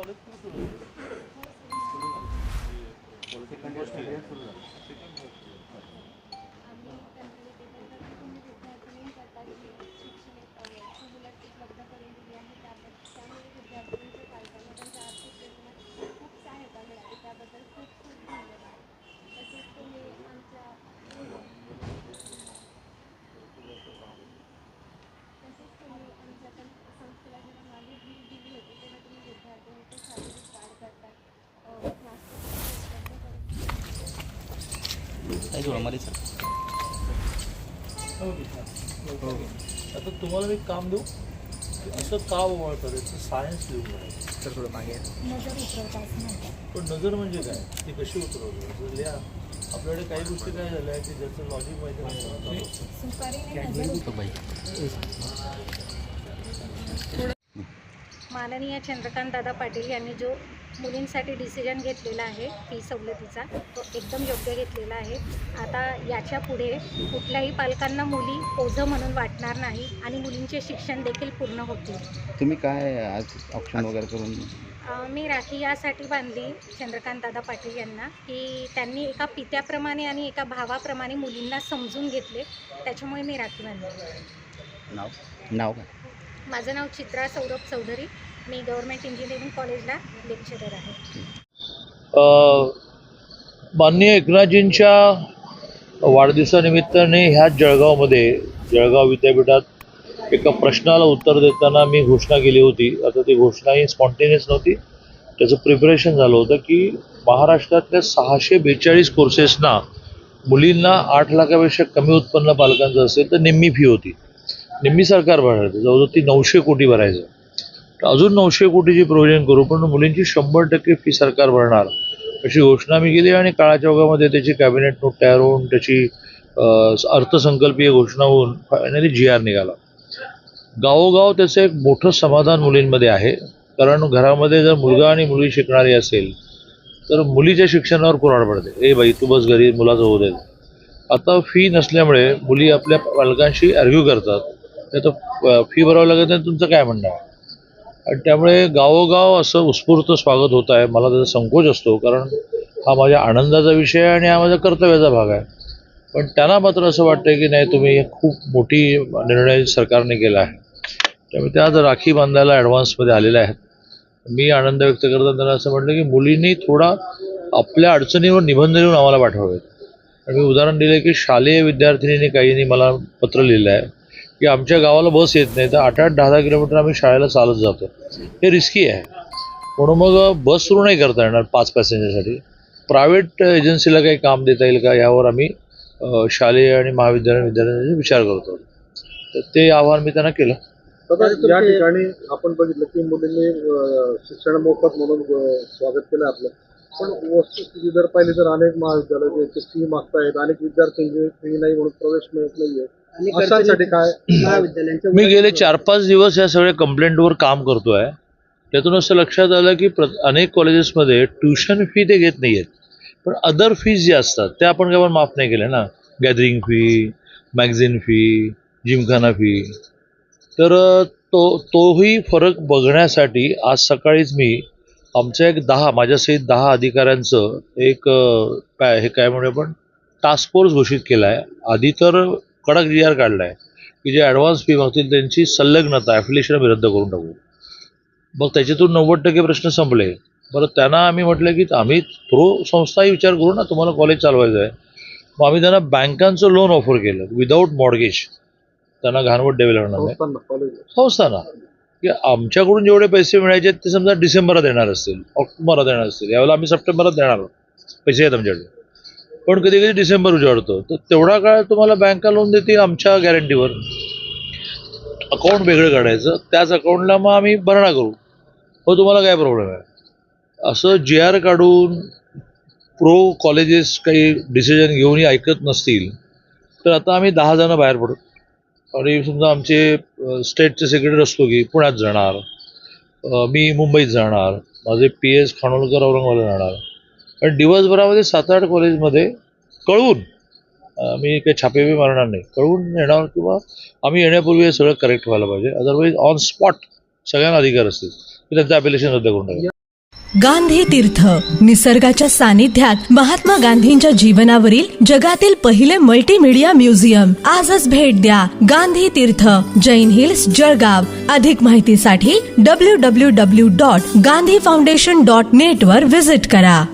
College सुरू सुरू second year सुरू झालं आम्ही त्यांच्याकडे तुम्ही विद्यार्थी करता की शिक्षण अ, सवलत उपलब्ध करून दिली आहे त्याबद्दल त्यामुळे विद्यार्थ्यांच्या पालकांना त्यांच्या आर्थिक योजना खूप सहायता मिळाली त्याबद्दल खूप खूप धन्यवाद तसेच तुम्ही आमच्या तसेच तुम्ही आमच्या पण संस्थेला जेव्हा मागे भेट दिली होती तेव्हा तुम्ही विद्यार्थ्यांचे शारीरिक वाढ करतात क्लासेस उपलब्ध करून आता तुम्हाला मी एक काम देऊ असं का ओवाळतात याचं सायन्स लिहून तर थोडं मागे. नजर उतरवता असं म्हणतात. पण नजर म्हणजे काय? ती कशी उतरवली? लिहा. आपल्याकडे काही गोष्टी काय झाल्या की ज्याचं लॉजिक माहिती नाही सुपारीने नजर माननीय चंद्रकांत दादा पाटील यांनी जो मुलींसाठी डिसिजन घेतलेला आहे फी सवलतीचा. तो एकदम योग्य घेतलेला आहे. आता याच्यापुढे कुठल्याही पालकांना मुली ओझं म्हणून वाटणार नाही आणि मुलींचे शिक्षण देखील पूर्ण होतील. तुम्ही काय आज ऑप्शन वगैरे करून? मी राखी यासाठी बांधली चंद्रकांत दादा पाटील यांना की त्यांनी एका पित्याप्रमाणे आणि एका भावाप्रमाणे मुलींना समजून घेतले. त्याच्यामुळे मी राखी बांधली. नाव? नाव काय? माझं नाव चित्रा सौरभ चौधरी. मी गव्हर्मेंट इंजिनिअरिंग कॉलेजला लेक्चरर आहे. माननीय एकनाथजींच्या वाढदिवसानिमित्ताने ह्याच जळगावमध्ये जळगाव विद्यापीठात एका प्रश्नाला उत्तर देताना मी घोषणा केली होती. आता ती घोषणा ही स्पॉन्टेनियस नव्हती. त्याचं प्रिपरेशन झालं होतं की महाराष्ट्रातल्या सहाशे बेचाळीस कोर्सेसना मुलींना आठ लाखापेक्षा कमी उत्पन्न पालकांचं असेल तर निम्मी फी होती. निम्मी सरकार भरायचं जवळजवळ ती नऊशे कोटी भरायचं. तर अजून नऊशे कोटीची प्रोव्हिजन करू पण मुलींची शंभर टक्के फी सरकार भरणार. अशी घोषणा मी केली आणि काळाच्या ओघामध्ये त्याची कॅबिनेट नोट तयार होऊन त्याची अर्थसंकल्पीय घोषणा होऊन फायनली जी आर निघाला. गावोगाव त्याचं एक मोठं समाधान मुलींमध्ये आहे. कारण घरामध्ये जर मुलगा आणि मुलगी शिकणारी असेल तर मुलीच्या शिक्षणावर कुराड पडते. ए बाई तू बस घरी मुलाचं होऊ दे. आता फी नसल्यामुळे मुली आपल्या पालकांशी अर्ग्यू करतात. नाही तर फी भरावं लागत नाही तुमचं काय म्हणणं आहे? आणि त्यामुळे गावोगाव असं उत्स्फूर्त स्वागत होत आहे. मला त्याचा संकोच असतो कारण हा माझ्या आनंदाचा विषय आहे आणि हा माझ्या कर्तव्याचा भाग आहे. पण त्यांना मात्र असं वाटतं की नाही तुम्ही खूप मोठी निर्णय सरकारने केला आहे. त्यामुळे त्या आज राखी बांधायला ॲडव्हान्समध्ये आलेल्या आहेत. मी आनंद व्यक्त करताना त्यांना असं म्हटलं की मुलींनी थोडा आपल्या अडचणीवर निबंध लिहून आम्हाला पाठवावेत. आणि मी उदाहरण दिलं की शालेय विद्यार्थिनींनी काहींनी मला पत्र लिहिलं आहे की आमच्या गावाला बस येत नाही. तर आठ आठ दहा दहा किलोमीटर आम्ही शाळेला चालत जातो. हे रिस्की आहे. म्हणून मग बस सुरू नाही करता येणार पाच पॅसेंजरसाठी प्रायव्हेट एजन्सीला काही काम देता येईल का यावर आम्ही शालेय आणि महाविद्यालय विद्यार्थ्यांचा विचार करतो. तर ते आव्हान मी त्यांना केलं. या ठिकाणी आपण बघितलं की मुलींनी शिक्षण मोफत म्हणून स्वागत केलं आपलं. पण वस्तुस्थिती जर पाहिली तर अनेक महाविद्यालय जे फी मागतायत. अनेक विद्यार्थ्यांचे फी नाही म्हणून प्रवेश मिळत नाहीये. अशांसाठी काय? मी गेले चार पाच दिवस या सगळ्या कंप्लेंटवर काम करतो आहे त्यातून असं लक्षात आलं की प्र अनेक कॉलेजेसमध्ये ट्युशन फी ते घेत नाही आहेत पण अदर फीज जे असतात त्या आपण काय माफ नाही केल्या ना. Gathering fee magazine fee gymkhana fee तर तो तोही फरक बघण्यासाठी आज सकाळीच मी आमच्या एक दहा माझ्यासहित दहा अधिकाऱ्यांचं एक काय हे काय म्हणूया आपण टास्क फोर्स घोषित केला आहे आधी तर कडक जी आर काढला आहे की जे ॲडव्हान्स फी मागतील त्यांची संलग्नता ॲफिलिएशन आम्ही रद्द करून टाकू. मग त्याच्यातून नव्वद टक्के प्रश्न संपले. बरं त्यांना आम्ही म्हटलं की आम्ही प्रो संस्थाही विचार करू ना तुम्हाला कॉलेज चालवायचं आहे. मग आम्ही त्यांना बँकांचं लोन ऑफर केलं विदाऊट मॉर्गेज त्यांना घाणवट द्यावी लागणार नाही. संस्थांना. की आमच्याकडून जेवढे पैसे मिळायचे आहेत ते समजा डिसेंबरात येणार असतील ऑक्टोबरात येणार असतील. यावेळेला आम्ही सप्टेंबरात देणार आहोत. पैसे आहेत आमच्याकडे. पण कधी कधी डिसेंबर उजाडतो. तर तेवढा काळ तुम्हाला बँका लोन देतील आमच्या गॅरंटीवर अकाउंट वेगळं काढायचं. त्याच अकाउंटला मग आम्ही भरणा करू. हो तुम्हाला काय प्रॉब्लेम आहे? असं जी आर काढून प्रो कॉलेजेस काही डिसिजन घेऊनही ऐकत नसतील तर आता आम्ही दहा जणं बाहेर पडू. आणि समजा आमचे स्टेटचे सेक्रेटरी असतो की पुण्यात जाणार मी मुंबईत जाणार माझे पी एस खानोलकर औरंगाबादला जाणार. कारण दिवसभरामध्ये सात आठ कॉलेजमध्ये कळवून मी काही छापेबी मारणार नाही. कळवून येणार किंवा आम्ही येण्यापूर्वी हे सगळं करेक्ट व्हायला पाहिजे. अदरवाईज ऑन स्पॉट सगळ्यांना अधिकार असतील. की त्यांचं अपिलेशन रद्द करून टाकेल गांधी तीर्थ निसर्गाच्या सानिध्यात महात्मा गांधींच्या जीवनावरील जगातील पहिले मल्टीमीडिया म्युझियम आजच भेट द्या गांधी तीर्थ जैन हिल्स जळगाव. अधिक माहितीसाठी W W W dot Gandhi foundation dot net वर विजिट करा.